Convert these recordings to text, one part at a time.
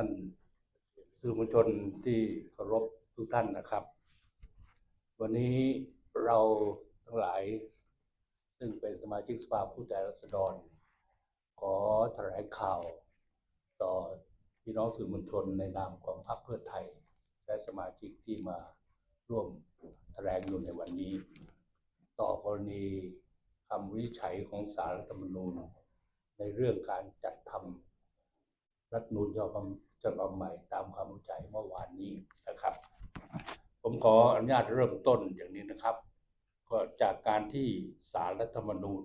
ท่านสื่อมวลชนที่เคารพทุกท่านนะครับ วันนี้เราทั้งหลาย ซึ่งเป็นสมาชิกสภาผู้แทนราษฎร ขอแถลงข่าว ต่อพี่น้องสื่อมวลชนในนามของพรรคเพื่อไทย และสมาชิกที่มาร่วมแถลงอยู่ในวันนี้ ต่อกรณีคำวิจัยของสารรัฐธรรมนูญในเรื่องการจัดทำรัฐนูญฉบับ ฉบับใหม่ตามความวินิจเมื่อวานนี้นะครับ ผมขออนุญาตเริ่มต้นอย่างนี้นะครับ ก็จากการที่สารรัฐธรรมนูญ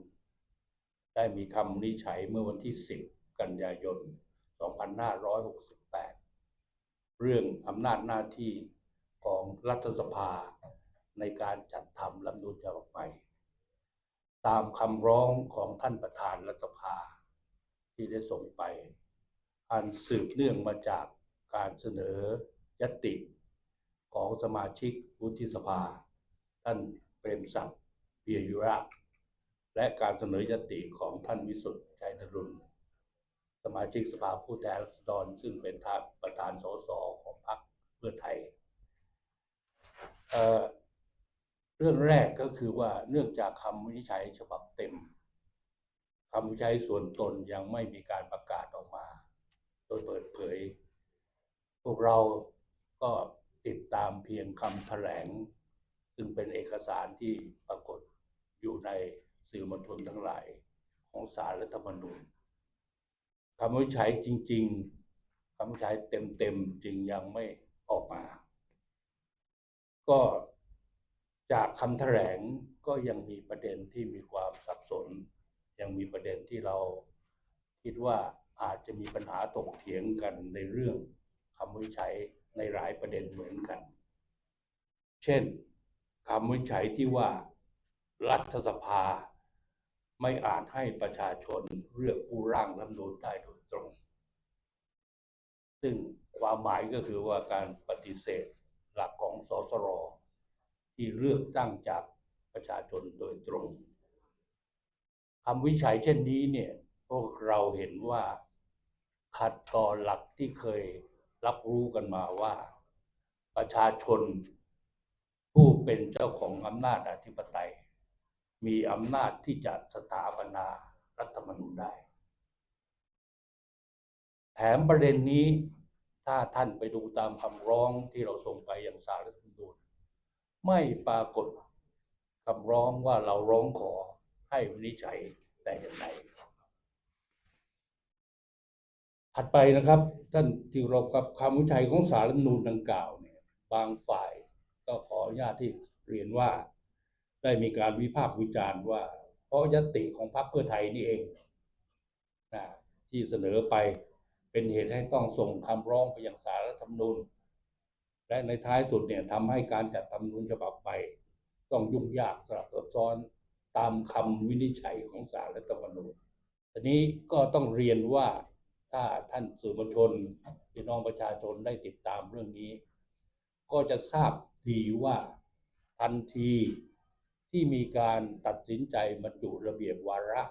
ได้มีคำวินิจฉัยเมื่อวันที่ 10 กันยายน 2568 เรื่องอำนาจหน้าที่ของรัฐสภาในการจัดทำรัฐธรรมนูญฉบับใหม่ตามคำร้องของท่านประธานรัฐสภาที่ได้ส่งไป อันสืบเนื่องมาจากการเสนอยติของสมาชิกวุฒิสภา ท่านเปรมศักดิ์เปียยุระและการเสนอยติของท่านวิสุทธิ์ชัยนรุนสมาชิกสภาผู้แทนราษฎรซึ่งเป็นทาประธานสสของพรรคเพื่อไทยเเรื่องแรกก็คือว่าเนื่องจากคำวินิจฉัยฉบับเต็มคำวินิจฉัยส่วนตนยังไม่มีการประกาศออกมา ยเปิดเผย พวกเราก็ติดตามเพียงคำแถลง ซึ่งเป็นเอกสารที่ปรากฏอยู่ในสื่อมวลชนทั้งหลายของสารรัฐธรรมนูญคำวิจัยจริง ๆคำวิจัยเต็มๆ จึงยังไม่ออกมา ก็จากคำแถลงก็ยังมีประเด็นที่มีความสับสน ยังมีประเด็นที่เราคิดว่า อาจจะมีปัญหาตกเถียงกันในเรื่องคำวิจัยในหลายประเด็นเหมือนกัน เช่นคำวิจัยที่ว่ารัฐสภาไม่อาจให้ประชาชนเลือกผู้ร่างรัฐมนูญได้โดยตรง ซึ่งความหมายก็คือว่าการปฏิเสธหลักของสสรที่เลือกตั้งจากประชาชนโดยตรงคำวิจัยเช่นนี้เนี่ยพวกเราเห็นว่า ขัดต่อหลักที่เคยรับรู้กันมาว่า ประชาชน ผู้เป็นเจ้าของอำนาจอธิปไตย มีอำนาจที่จะสถาปนารัฐธรรมนูญได้ แถมประเด็นนี้ถ้าท่านไปดูตามคำร้องที่เราส่งไปยังสารรัฐธรรมนูญไม่ปรากฏคำร้องว่าเราร้องขอให้วินิจฉัยแต่อย่างใด ถัดไปนะครับ ท่านที่รากับคำวิจัยของสารรัฐธรรมนูญดังกล่าวเนี่ยบางฝ่ายก็ขออนุญาตที่เรียนว่า ได้มีการวิพากษ์วิจารณ์ว่า เพราะยติของพรรคเพื่อไทยนี่เองนะที่เสนอไปเป็นเหตุให้ต้องส่งคำร้องไปยังสารรัฐธรรมนูญ และในท้ายสุดเนี่ยทำให้การจัดทำนูญฉบับใหม่ต้องยุ่งยากสลับซับซ้อนตามคำวินิจฉัยของสารรัฐธรรมนูญทีนี้ก็ต้องเรียนว่า ถ้าท่านสื่อมวลชนพี่น้องประชาชนได้ติดตามเรื่องนี้ ก็จะทราบดีว่าทันทีที่มีการตัดสินใจบรรจุระเบียบวาระ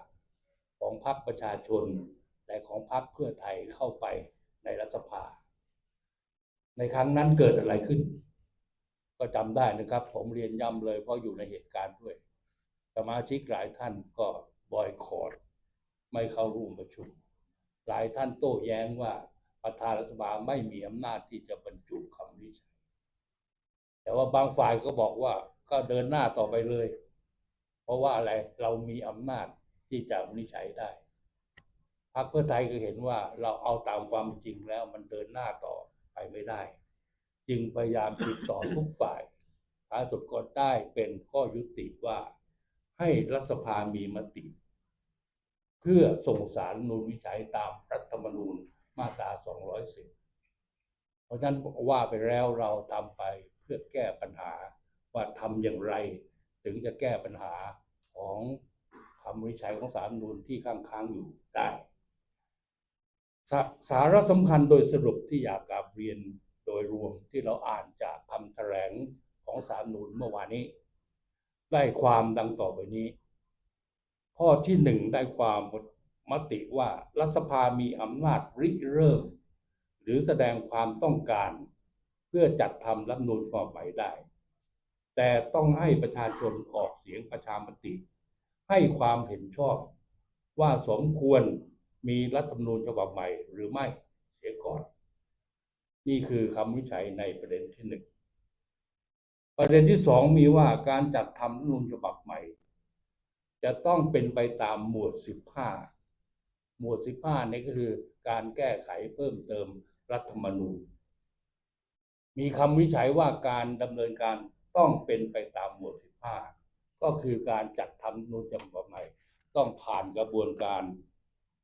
ของพรรคประชาชนและของพรรคเพื่อไทยเข้าไปในรัฐสภา ในครั้งนั้นเกิดอะไรขึ้น ก็จำได้นะครับ ผมเรียนย้ำเลยเพราะอยู่ในเหตุการณ์ด้วย สมาชิกหลายท่านก็บอยคอรดไม่เข้าร่วมประชุม หลายท่านโต้แย้งว่าประธานรัฐสภาไม่มีอำนาจที่จะบรรจุคำวินิจฉัยแต่ว่าบางฝ่ายก็บอกว่าก็เดินหน้าต่อไปเลย เพราะว่าอะไรเรามีอำนาจที่จะวินิจฉัยได้พรรคเพื่อไทยก็เห็นว่าเราเอาตามความจริงแล้วมันเดินหน้าต่อไปไม่ได้ จึงพยายามติดต่อทุกฝ่ายท้ายสุดก็ได้เป็นข้อยุติว่าให้รัฐสภามีมติ เพื่อส่งสารนูญวิจัยตามรัฐธรรมนูญมาตรา 210 เพราะฉะนั้นว่าไปแล้วเราทำไปเพื่อแก้ปัญหาว่าทำอย่างไร ถึงจะแก้ปัญหาของคำวินิจฉัยของสารนูญที่ค้างค้างอยู่ได้สาสาระสำคัญโดยสรุปที่อยากกราบเรียนโดยรวมที่เราอ่านจากคำแถลงของสารนูญเมื่อวานนี้ ได้ความดังต่อไปนี้ ข้อที่หนึ่งได้ความมติว่ารัฐสภามีอำนาจริเริ่ม หรือแสดงความต้องการ เพื่อจัดทำรัฐธรรมนูญฉบับใหม่ได้ แต่ต้องให้ประชาชนออกเสียงประชามติ ให้ความเห็นชอบ ว่าสมควรมีรัฐธรรมนูญฉบับใหม่หรือไม่เสียก่อน นี่คือคำวิจัยในประเด็นที่หนึ่งประเด็นที่สองมีว่าการจัดทำรัฐธรรมนูญฉบับใหม่ จะต้องเป็นไปตามหมวด 15 หมวด 15นี่ก็คือการแก้ไขเพิ่มเติมรัฐธรรมนูญ มีคำวิจัยว่าการดำเนินการต้องเป็นไปตามหมวด 15 ก็คือการจัดทำรัฐธรรมนูญฉบับใหม่ ต้องผ่านกระบวนการ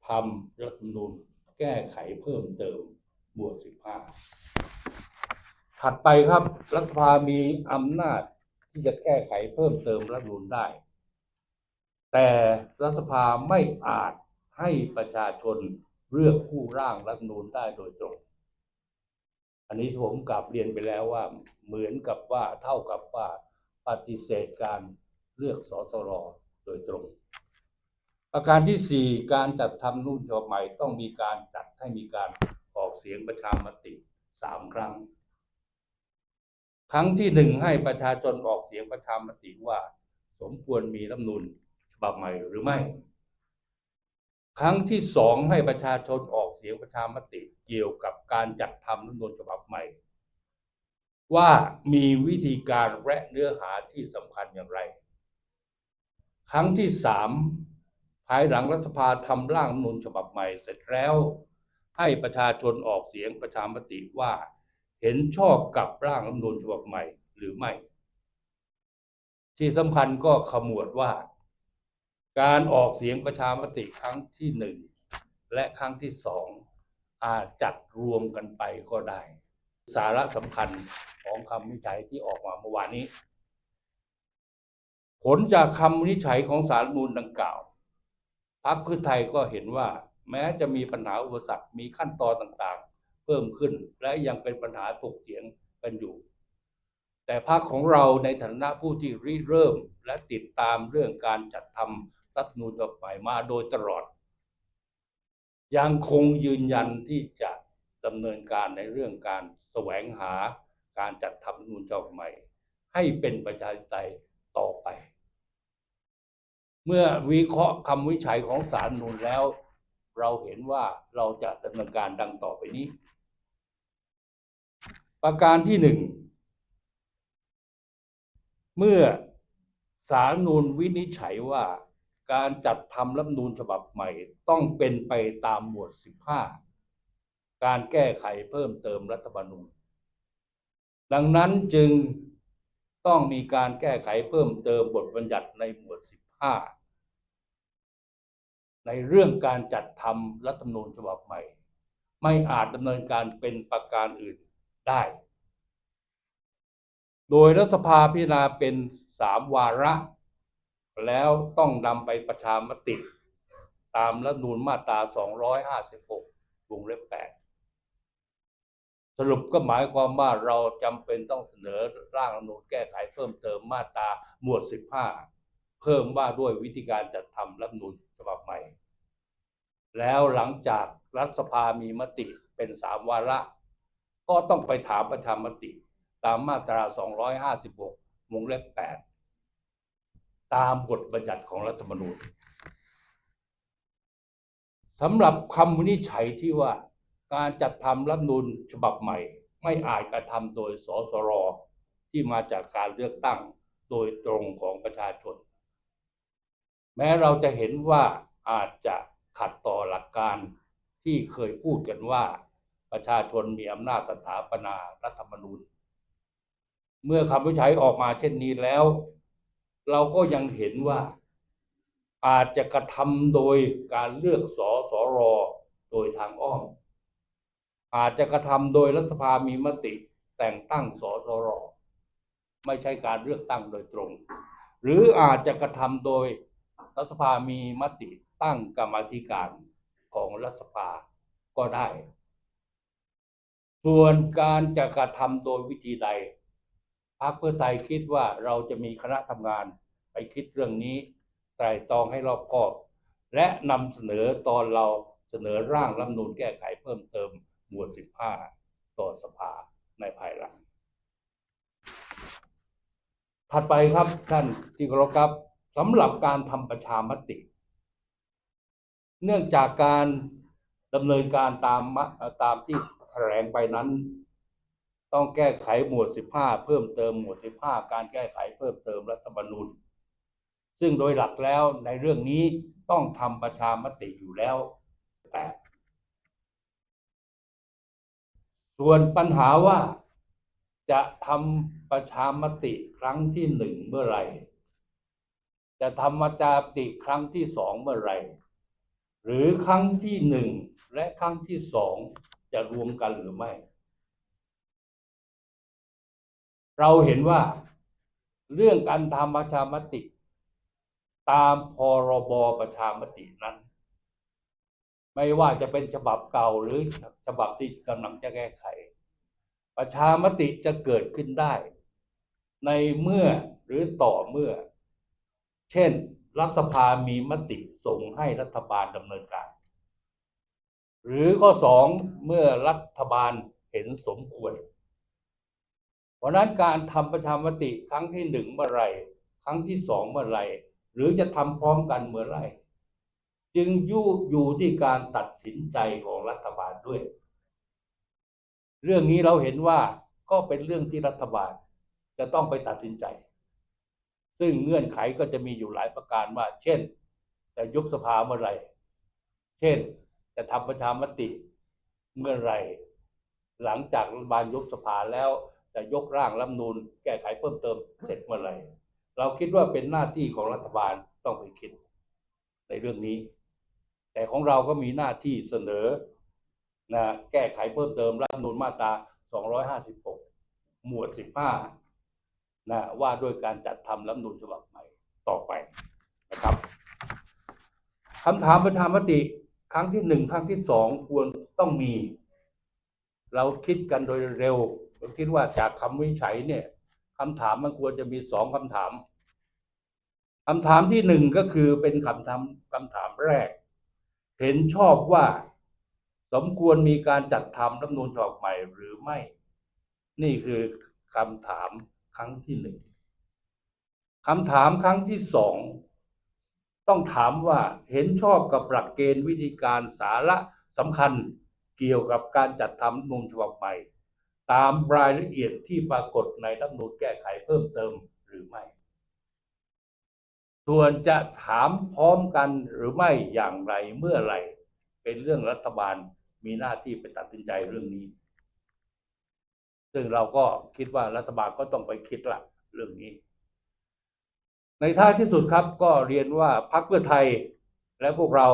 ทำรัฐธรรมนูญแก้ไขเพิ่มเติมหมวด 15 ถัดไปครับรัฐสภามีอำนาจที่จะแก้ไขเพิ่มเติมรัฐธรรมนูญได้ แต่รัฐสภาไม่อาจให้ประชาชนเลือกผู้ร่างรัฐนูญได้โดยตรง อันนี้ผมกลับเรียนไปแล้วว่าเหมือนกับว่าเท่ากับว่าปฏิเสธการเลือกสสรโดยตรง ประการที่สี่การจัดทำนู่นฉบับใหม่ต้องมีการจัดให้มีการออกเสียงประชามติสามครั้ง ครั้งที่หนึ่งให้ประชาชนออกเสียงประชามติว่า สมควรมีรัฐนูญฉ บับใหม่หรือไม่ ครั้งที่สองให้ประชาชนออกเสียงประชามติเกี่ยวกับการจัดทำรัฐธรรมนูญฉบับใหม่ ว่ามีวิธีการและเนื้อหาที่สำคัญอย่างไร ครั้งที่สามภายหลังรัฐสภาทำร่างรัฐธรรมนูญฉบับใหม่เสร็จแล้ว ให้ประชาชนออกเสียงประชามติว่าเห็นชอบกับร่างรัฐธรรมนูญฉบับใหม่หรือไม่ ที่สำคัญก็ขมวดว่า การออกเสียงประชามติครั้งที่หนึ่งและครั้งที่สองอาจจัดรวมกันไปก็ได้ สาระสำคัญของคำวินิจฉัยที่ออกมาเมื่อวานนี้ ผลจากคำวินิจฉัยของสารรัฐธรรมนูญดังกล่าวพรรคเพื่อไทยก็เห็นว่า แม้จะมีปัญหาอุปสรรคมีขั้นตอนต่างๆ เพิ่มขึ้นและยังเป็นปัญหาถกเถียงกันอยู่ แต่พรรคของเราในฐานะผู้ที่ริเริ่มและติดตามเรื่องการจัดทำ รัฐธรรมนูญฉบับใหม่มาโดยตลอด ยังคงยืนยันที่จะดำเนินการในเรื่องการแสวงหาการจัดทำรัฐธรรมนูญฉบับใหม่ ให้เป็นประชาธิปไตยต่อไป เมื่อวิเคราะห์คำวิจัยของศาลรัฐธรรมนูญแล้ว เราเห็นว่าเราจะดำเนินการดังต่อไปนี้ ประการที่หนึ่งเมื่อศารนูญวินิจฉัยว่า การจัดทำรัฐธรรมนูญฉบับใหม่ต้องเป็นไปตามหมวด 15 การแก้ไขเพิ่มเติมรัฐธรรมนูญ ดังนั้นจึงต้องมีการแก้ไขเพิ่มเติมบทบัญญัติในหมวด 15 ในเรื่องการจัดทำรัฐธรรมนูญฉบับใหม่ ไม่อาจดำเนินการเป็นประการอื่นได้ โดยรัฐสภาพิจารณาเป็นสามวาระ แล้วต้องนำไปประชามติ ตามรัฐนูญมาตรา 256วงเล็บ8สรุปก็หมายความว่าเราจำเป็นต้องเสนอร่างรัฐนูญแก้ไขเพิ่มเติมมาตราหมวด 15 เพิ่มว่าด้วยวิธีการจัดทำรัฐนูญฉบับใหม่ แล้วหลังจากรัฐสภามีมติเป็นสามวาระ ก็ต้องไปถามประชามติ ตามมาตรา 256วงเล็บ8 ตามบทบัญญัติของรัฐธรรมนูญสำหรับคำวินิจฉัยที่ว่าการจัดทำรัฐธรรมนูญฉบับใหม่ ไม่อาจกระทำโดยสสรที่มาจากการเลือกตั้งโดยตรงของประชาชน แม้เราจะเห็นว่าอาจจะขัดต่อหลักการที่เคยพูดกันว่า ประชาชนมีอำนาจสถาปนารัฐธรรมนูญ เมื่อคำวิจัยออกมาเช่นนี้แล้ว เราก็ยังเห็นว่า อาจจะกระทำโดยการเลือกสสรโดยทางอ้อม อาจจะกระทำโดยรัฐสภามีมติแต่งตั้งสสรไม่ใช่การเลือกตั้งโดยตรง หรืออาจจะกระทำโดยรัฐสภามีมติตั้งกรรมธิการของรัฐสภาก็ได้ ส่วนการจะกระทำโดยวิธีใด พรรคเพื่อไทยคิดว่าเราจะมีคณะทำงานไปคิดเรื่องนี้ไตรตรองให้รอบคอบ และนำเสนอตอนเราเสนอร่างรัฐนูญแก้ไขเพิ่มเติมหมวดสิบห้าต่อสภาในภายหลัง ถัดไปครับท่านที่เคารพครับสำหรับการทำประชามติ เนื่องจากการดำเนินการตามตามที่แถลงไปนั้น ต้องแก้ไขหมวด 15 เพิ่มเติมหมวด 15 การแก้ไขเพิ่มเติมรัฐธรรมนูญ ซึ่งโดยหลักแล้วในเรื่องนี้ต้องทำประชามติอยู่แล้วแต่ส่วนปัญหาว่าจะทำประชามติครั้งที่หนึ่งเมื่อไหร่ จะทำประชามติครั้งที่สองเมื่อไหร่ หรือครั้งที่หนึ่งและครั้งที่สองจะรวมกันหรือไม่ เราเห็นว่าเรื่องการทำประชามติ ตามพรบประชามตินั้น ไม่ว่าจะเป็นฉบับเก่าหรือฉบับที่กำลังจะแก้ไข ประชามติจะเกิดขึ้นได้ ในเมื่อหรือต่อเมื่อ เช่น รัฐสภามีมติส่งให้รัฐบาลดำเนินการ หรือข้อสองเมื่อรัฐบาลเห็นสมควร เพราะนั้นการทำประชามติครั้งที่หนึ่งเมื่อไรครั้งที่สองเมื่อไรหรือจะทำพร้อมกันเมื่อไรจึงอยู่อยู่ที่การตัดสินใจของรัฐบาลด้วย เรื่องนี้เราเห็นว่าก็เป็นเรื่องที่รัฐบาลจะต้องไปตัดสินใจ ซึ่งเงื่อนไขก็จะมีอยู่หลายประการว่า เช่น จะยุบสภาเมื่อไรเช่น จะทำประชามติเมื่อไรหลังจากรัฐบาลยุบสภาแล้ว จะยกร่างรัฐนูญแก้ไขเพิ่มเติมเสร็จเมื่อไหร่ เราคิดว่าเป็นหน้าที่ของรัฐบาลต้องไปคิดในเรื่องนี้ แต่ของเราก็มีหน้าที่เสนอนะแก้ไขเพิ่มเติมรัฐนูญมาตรา 256 หมวด 15นะว่าด้วยการจัดทำรัฐนูญฉบับใหม่ต่อไปนะครับคำถามประชามติครั้งที่หนึ่งครั้งที่สองควรต้องมี เราคิดกันโดยเร็ว เราคิดว่าจากคำวิจัยเนี่ยคำถามมันควรจะมีสองคำถามคำถามที่หนึ่งก็คือเป็นคำถามคำถามแรก เห็นชอบว่า สมควรมีการจัดทำรัฐมนูญฉบับใหม่หรือไม่ นี่คือคำถามครั้งที่หนึ่งคำถามครั้งที่สองต้องถามว่าเห็นชอบกับหลักเกณฑ์วิธีการสาระสำคัญเกี่ยวกับการจัดทำรัฐมนูญฉบับใหม่ ตามรายละเอียดที่ปรากฏในรัฐมนูญแก้ไขเพิ่มเติมหรือไม่ ส่วนจะถามพร้อมกันหรือไม่อย่างไรเมื่อไหร่ เป็นเรื่องรัฐบาลมีหน้าที่ไปตัดสินใจเรื่องนี้ ซึ่งเราก็คิดว่ารัฐบาลก็ต้องไปคิดละเรื่องนี้ ในท้ายที่สุดครับก็เรียนว่าพรรคเพื่อไทยและพวกเรา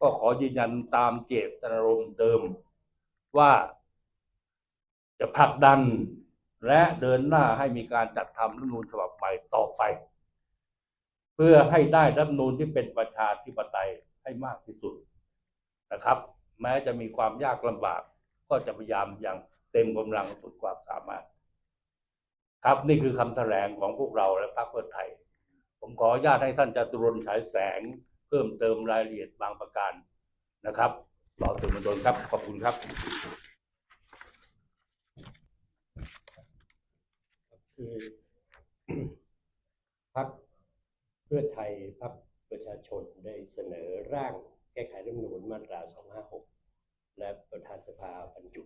ก็ขอยืนยันตามเจตนารมณ์เดิมว่า จะผลักดันและเดินหน้าให้มีการจัดทำรัฐธรรมนูญฉบับใหม่ต่อไป เพื่อให้ได้รัฐธรรมนูญที่เป็นประชาธิปไตยให้มากที่สุดนะครับ แม้จะมีความยากลำบาก ก็จะพยายามอย่างเต็มกำลังสุดความสามารถ ครับนี่คือคำแถลงของพวกเราและพรรคเพื่อไทย ผมขออนุญาตให้ท่านจตุรนฉายแสง เพิ่มเติมรายละเอียดบางประการนะครับต่อสื่อมวลชนครับขอบคุณครับ คือพรรคเพื่อไทยพรรคประชาชนได้เสนอร่างแก้ไขรัฐมนูญมาตรา 256 และประธานสภาบรรจุ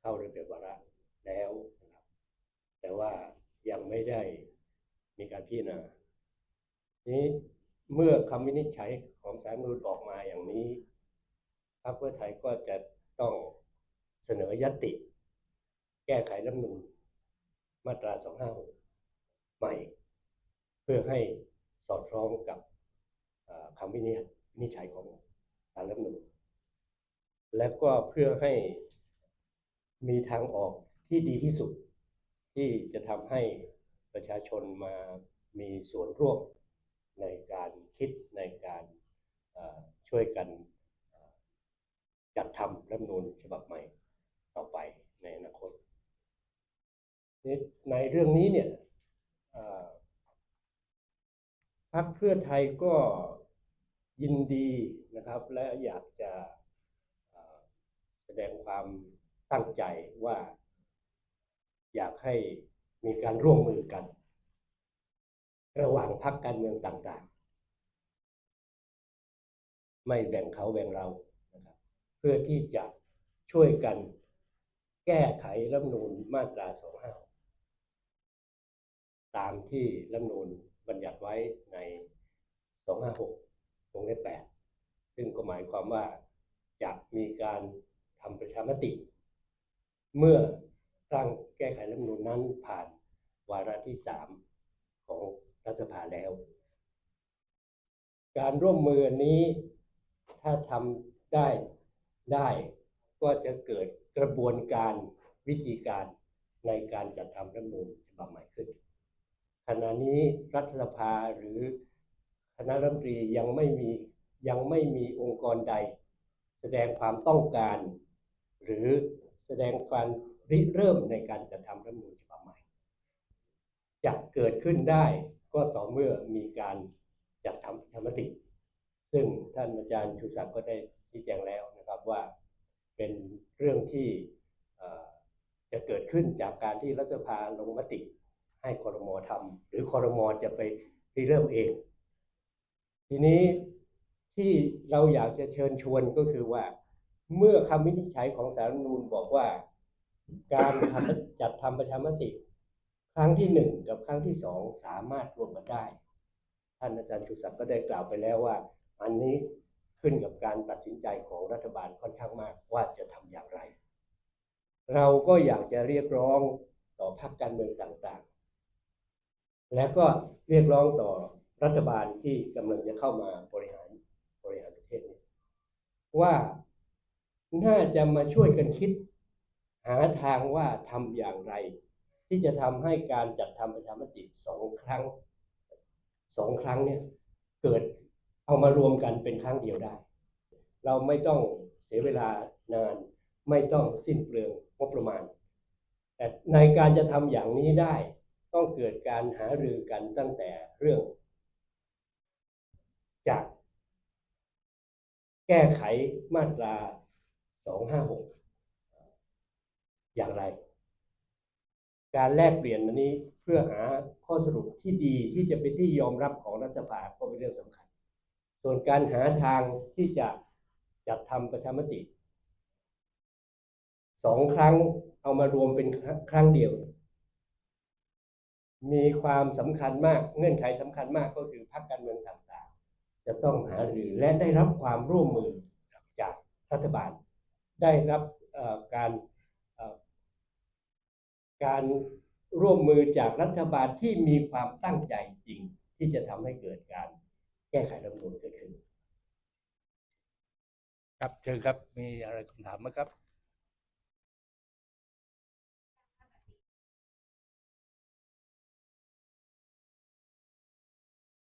เข้าระเบียบวาระแล้วนะครับ แต่ว่ายังไม่ได้มีการพิจารณา นี้เมื่อคำวินิจฉัยของศาลรัฐธรรมนูญออกมาอย่างนี้พรรคเพื่อไทยก็จะต้องเสนอยติ แก้ไขรัฐมนูญ มาตรา 256 ใหม่ เพื่อให้สอดคล้องกับคำวินิจฉัยของศาลรัฐมนูญและก็เพื่อให้มีทางออกที่ดีที่สุด ที่จะทำให้ประชาชนมามีส่วนร่วมในการคิดในการช่วยกันจัดทำรัฐมนูญฉบับใหม่ต่อไปในอนาคต ในเรื่องนี้เนี่ยพรรคเพื่อไทยก็ยินดีนะครับ และอยากจะแสดงความตั้งใจว่า อยากให้มีการร่วมมือกัน ระหว่างพรรคการเมืองต่างๆ ไม่แบ่งเขาแบ่งเรานะครับเพื่อที่จะช่วยกันแก้ไขรัฐมนูญมาตรา 25 ตามที่รัฐมนูญบัญญัติไว้ใน 256 วงเล็บ8ซึ่งก็หมายความว่าจะมีการทำประชามติ เมื่อร่างแก้ไขรัฐมนูญนั้นผ่านวาระที่ 3 ของรัฐสภาแล้ว การร่วมมือนี้ถ้าทำได้ได้ก็จะเกิดกระบวนการวิธีการในการจัดทำรัฐมนูญฉบับใหม่ขึ้น ขณะนี้รัฐสภาหรือคณะรัฐมนตรียังไม่มียังไม่มีองค์กรใด แสดงความต้องการ หรือแสดงการริเริ่มในการจัดทำรัฐมนูญฉบับใหม่จะเกิดขึ้นได้ก็ต่อเมื่อมีการจัดทำประชามติ ซึ่งท่านอาจารย์ชูศักดิ์ก็ได้ชี้แจงแล้วนะครับว่าเป็นเรื่องที่จะเกิดขึ้นจากการที่รัฐสภาลงมติ ให้คอรมอทำหรือคอรมอจะไปริเริ่มเอง ทีนี้ที่เราอยากจะเชิญชวนก็คือว่า เมื่อคำวินิจฉัยของสารนูญบอกว่า การจัดทำประชามติ ครั้งที่หนึ่งกับครั้งที่สองสามารถรวมกันได้ ท่านอาจารย์ชูศักดิ์ก็ได้กล่าวไปแล้วว่า อันนี้ขึ้นกับการตัดสินใจของรัฐบาลค่อนข้างมากว่าจะทำอย่างไร เราก็อยากจะเรียกร้องต่อพรรคการเมืองต่างๆ และก็เรียกร้องต่อรัฐบาลที่กำลังจะเข้ามาบริหารบริหารประเทศนี้ว่าน่าจะมาช่วยกันคิด หาทางว่าทำอย่างไร ที่จะทำให้การจัดทำประชามติสองครั้งสองครั้งเนี่ยเกิดเอามารวมกันเป็นครั้งเดียวได้ เราไม่ต้องเสียเวลานาน ไม่ต้องสิ้นเปลืองงบประมาณ แต่ในการจะทำอย่างนี้ได้ ต้องเกิดการหารือกันตั้งแต่เรื่องจะแก้ไขมาตรา 256 อย่างไร การแลกเปลี่ยนอันนี้เพื่อหาข้อสรุปที่ดีที่จะเป็นที่ยอมรับของรัฐสภาก็เป็นเรื่องสำคัญ ส่วนการหาทางที่จะจัดทำประชามติสองครั้งเอามารวมเป็นครั้งเดียว มีความสำคัญมากเงื่อนไขสำคัญมากก็คือพรรคการเมืองต่างๆ จะต้องหารือและได้รับความร่วมมือจากรัฐบาล ได้รับการการร่วมมือจากรัฐบาลที่มีความตั้งใจจริง ที่จะทำให้เกิดการแก้ไขรัฐมนูญเกิดขึ้น ครับเชิญครับมีอะไรคำถามไหมครับ